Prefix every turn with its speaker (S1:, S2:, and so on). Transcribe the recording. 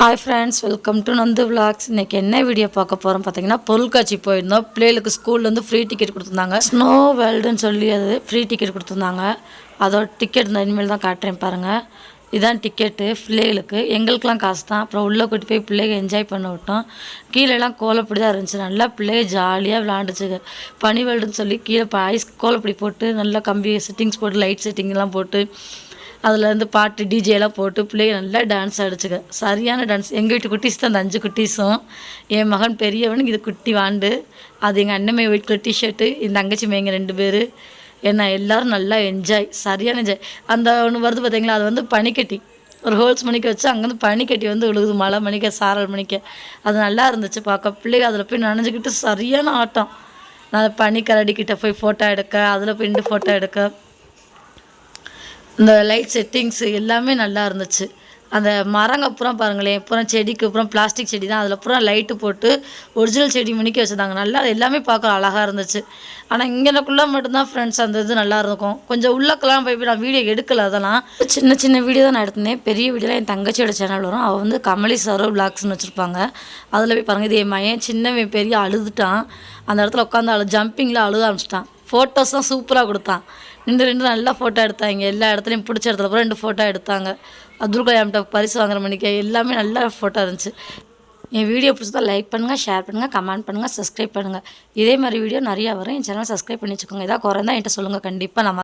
S1: Hi friends welcome to Nandu vlogs இன்றைக்கி என்ன video பார்க்க போகிறோம் பார்த்தீங்கன்னா பொருட்காட்சி போயிருந்தோம். பிள்ளைகளுக்கு ஸ்கூல்லேருந்து ஃப்ரீ டிக்கெட் கொடுத்துருந்தாங்க. ஸ்னோ வேர்ல்டுன்னு சொல்லி அது ஃப்ரீ டிக்கெட் கொடுத்துருந்தாங்க. அதோட டிக்கெட் இந்த இனிமேல் தான் காட்டுறேன் பாருங்கள் இதான் டிக்கெட்டு பிள்ளைகளுக்கு. எங்களுக்கெலாம் காசு தான். அப்புறம் உள்ளே கூட்டி போய் பிள்ளைங்க என்ஜாய் பண்ண விட்டோம். கீழேலாம் கோலப்பிடி தான் இருந்துச்சு. நல்லா பிள்ளைங்க ஜாலியாக விளாண்டுச்சுங்க பனி வேர்ல்டுன்னு சொல்லி கீழே ஐஸ் கோலப்பிடி போட்டு நல்லா கம்பி செட்டிங்ஸ் போட்டு லைட் செட்டிங்லாம் போட்டு அதில் இருந்து பாட்டு டிஜே எல்லாம் போட்டு பிள்ளைங்க நல்லா டான்ஸ் ஆடிச்சுக்க சரியான டான்ஸ் எங்கள் வீட்டு குட்டீஸ் தான் அந்த அஞ்சு குட்டீஸும். என் மகன் பெரியவனுக்கு இது குட்டி வாண்டு. அது எங்கள் அண்ணன் ஒயிட் கலர் டிஷர்ட்டு இந்த தங்கச்சி மேய்ங்க ரெண்டு பேர். என்ன எல்லோரும் நல்லா என்ஜாய் சரியான என்ஜாய் அந்த ஒன்று வருது பார்த்தீங்களா அது வந்து பனிக்கட்டி. ஒரு ஹோல்ஸ் மணிக்கு வச்சு அங்கேருந்து பனிக்கட்டி வந்து விழுகுது. மழை மணிக்க சாரல் மணிக்க. அது நல்லா இருந்துச்சு பார்க்க. பிள்ளைங்க அதில் போய் நனைஞ்சிக்கிட்டு சரியான ஆட்டம். நான் பனிக்கரடிக்கிட்ட போய் ஃபோட்டோ எடுக்க அதில் போய் நின்று ஃபோட்டோ எடுக்க. இந்த லைட் செட்டிங்ஸு எல்லாமே நல்லா இருந்துச்சு. அந்த மரங்க அப்புறம் பாருங்களேன். அப்புறம் செடிக்கு அப்புறம் பிளாஸ்டிக் செடி தான். அதில் அப்புறம் லைட்டு போட்டு ஒரிஜினல் செடி மணிக்கு வச்சுருந்தாங்க. நல்லா எல்லாமே பார்க்க அழகாக இருந்துச்சு. ஆனால் இங்கேனக்குள்ளே மட்டும்தான் ஃப்ரெண்ட்ஸ் அந்த இது நல்லா இருக்கும். கொஞ்சம் உள்ளக்கெல்லாம் போய் நான் வீடியோ எடுக்கல அதெல்லாம். சின்ன சின்ன வீடியோ தான் நான் எடுத்தேன். பெரிய வீடியோலாம் என் தங்கச்சியோட சேனல் வரும். அவள் வந்து கமலி சரோ பிளாக்ஸ்னு வச்சுருப்பாங்க. அதில் போய் பாருங்கள் இது என் மயன் சின்னவன் பெரிய அழுதுட்டான். அந்த இடத்துல உட்காந்து அழு ஜம்பிங்கில் அழுத ஆரம்பிச்சிட்டான். ஃபோட்டோஸ்லாம் சூப்பராக கொடுத்தான். இந்த ரெண்டு நல்லா ஃபோட்டோ எடுத்தாங்க. எல்லா இடத்துலையும் பிடிச்ச இடத்துல கூட ரெண்டு ஃபோட்டோ எடுத்தாங்க. அப்துல் கலாம்கிட்ட பரிசு வாங்குற மணிக்கு எல்லாமே நல்ல ஃபோட்டோ இருந்துச்சு. என் வீடியோ பிடிச்சதா லைக் பண்ணுங்கள் ஷேர் பண்ணுங்கள் கமெண்ட் பண்ணுங்கள் சப்ஸ்கிரைப் பண்ணுங்கள் இதே மாதிரி வீடியோ நிறையா வரும். என் சேனல் சப்ஸ்கிரைப் பண்ணி வச்சுக்கோங்க. ஏதாவது குறைந்தா என்கிட்ட சொல்லுங்கள் கண்டிப்பாக நம்ம